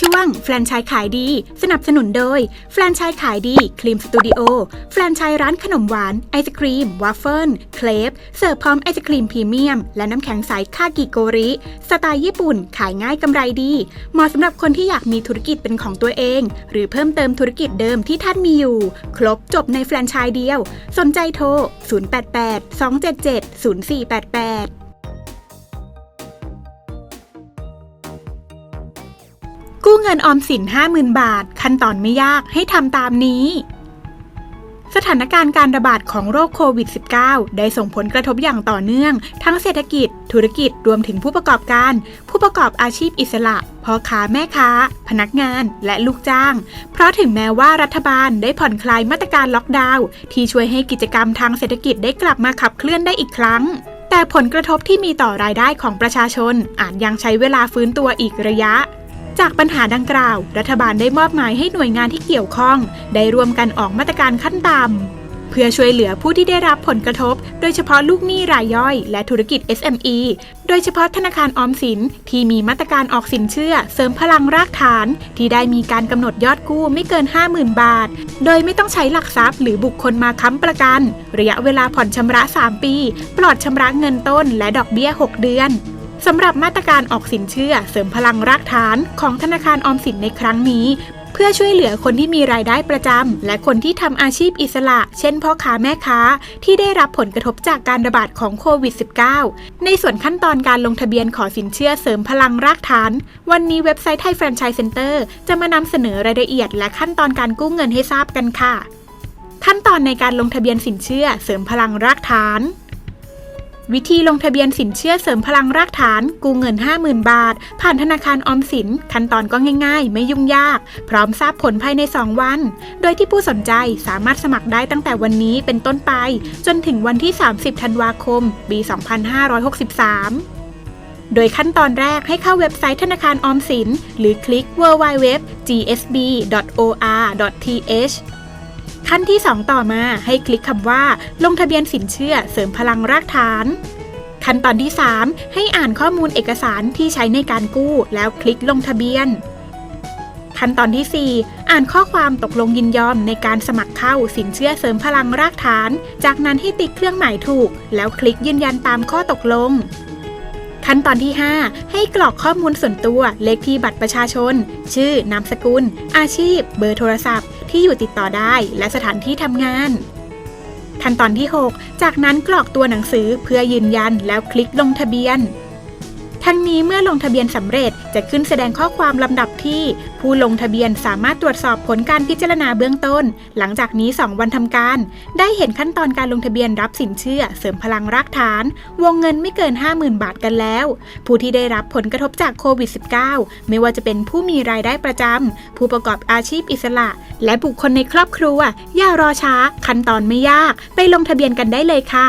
ช่วงแฟรนไชส์ขายดี สนับสนุนโดย แฟรนไชส์ขายดีครีมสตูดิโอแฟรนไชส์ร้านขนมหวาน ไอศครีมวาฟเฟิลเคลปเสิร์ฟพร้อมไอศครีมพรีเมียม และน้ำแข็งใสคากิโกริ สไตล์ญี่ปุ่น ขายง่ายกำไรดี เหมาะสำหรับคนที่อยากมีธุรกิจเป็นของตัวเอง หรือเพิ่มเติมธุรกิจเดิมที่ท่านมีอยู่ ครบจบในแฟรนไชส์เดียว สนใจโทร 088 277 0488 กู้เงินออมสิน 50,000 บาท ขั้นตอนไม่ยากให้ทำตามนี้ สถานการณ์การระบาดของโรคโควิด -19 ได้ส่งผลกระทบอย่างต่อเนื่อง ทั้งเศรษฐกิจ ธุรกิจรวมถึงผู้ประกอบการ ผู้ประกอบอาชีพอิสระพ่อค้าแม่ค้า พนักงานและลูกจ้าง เพราะถึงแม้ว่ารัฐบาลได้ผ่อนคลายมาตรการล็อกดาวน์ที่ช่วยให้กิจกรรมทางเศรษฐกิจได้กลับมาขับเคลื่อนได้อีกครั้งแต่ผลกระทบที่มีต่อรายได้ของประชาชนอาจยังใช้เวลาฟื้นตัวอีกระยะ จากปัญหาดังกล่าว รัฐบาลได้มอบหมายให้หน่วยงานที่เกี่ยวข้อง ได้ร่วมกันออกมาตรการขั้นต่ำเพื่อช่วยเหลือผู้ที่ได้รับผลกระทบ โดยเฉพาะลูกหนี้รายย่อย และธุรกิจ SME โดยเฉพาะธนาคารออมสินที่มีมาตรการออกสินเชื่อ เสริมพลังรากฐาน ที่ได้มีการกำหนดยอดกู้ไม่เกิน 50,000 บาท โดยไม่ต้องใช้หลักทรัพย์หรือบุคคลมาค้ำประกัน ระยะเวลาผ่อนชำระ 3 ปี ปลอดชำระเงินต้นและดอกเบี้ย 6 เดือน สำหรับมาตรการออกสินเชื่อเสริมพลังรากฐานของธนาคารออมสินในครั้งนี้ เพื่อช่วยเหลือคนที่มีรายได้ประจำ และคนที่ทำอาชีพอิสระ เช่นพ่อค้าแม่ค้า ที่ได้รับผลกระทบจากการระบาดของโควิด -19 ในส่วนขั้นตอนการลงทะเบียนขอสินเชื่อเสริมพลังรากฐาน วันนี้เว็บไซต์ไทยแฟรนไชส์เซ็นเตอร์จะมานำเสนอรายละเอียด และขั้นตอนการกู้เงินให้ทราบกันค่ะ ขั้นตอนในการลงทะเบียนสินเชื่อเสริมพลังรากฐาน วิธีลงทะเบียนสินเชื่อเสริมพลังรากฐาน กู้เงิน 50,000 บาท ผ่านธนาคารออมสิน ขั้นตอนก็ง่าย ๆ ไม่ยุ่งยาก พร้อมทราบผลภายใน 2 วัน โดยที่ผู้สนใจสามารถสมัครได้ตั้งแต่วันนี้เป็นต้นไป จนถึงวันที่ 30 ธันวาคม ปี 2563โดยขั้นตอนแรกให้เข้าเว็บไซต์ธนาคารออมสิน หรือคลิก www.gsb.or.th ขั้นที่ 2 ต่อมาให้คลิกคำว่า ลงทะเบียนสินเชื่อเสริมพลังรากฐาน ขั้นตอนที่ 3 ให้อ่านข้อมูลเอกสารที่ใช้ในการกู้ แล้วคลิกลงทะเบียน ขั้นตอนที่ 4 อ่านข้อความตกลงยินยอมในการสมัครเข้าสินเชื่อเสริมพลังรากฐาน จากนั้นให้ติ๊กเครื่องหมายถูก แล้วคลิกยืนยันตามข้อตกลง ขั้นตอนที่ 5 ให้กรอกข้อมูลส่วนตัวเลขที่บัตรประชาชน ชื่อนามสกุล อาชีพ เบอร์โทรศัพท์ ที่อยู่ติดต่อได้ และสถานที่ทำงาน ขั้นตอนที่ 6 จากนั้นกรอกตัวหนังสือเพื่อยืนยันแล้วคลิกลงทะเบียน ทั้งนี้เมื่อลงทะเบียนสำเร็จจะขึ้นแสดงข้อความลำดับที่ ผู้ลงทะเบียนสามารถตรวจสอบผลการพิจารณาเบื้องต้น หลังจากนี้ 2 วันทำการ ได้เห็นขั้นตอนการลงทะเบียนรับสินเชื่อ เสริมพลังรากฐาน วงเงินไม่เกิน 50,000 บาทกันแล้ว ผู้ที่ได้รับผลกระทบจากโควิด -19 ไม่ว่าจะเป็นผู้มีรายได้ประจำผู้ประกอบอาชีพอิสระ และบุคคลในครอบครัวอย่ารอช้า ขั้นตอนไม่ยาก ไปลงทะเบียนกันได้เลยค่ะ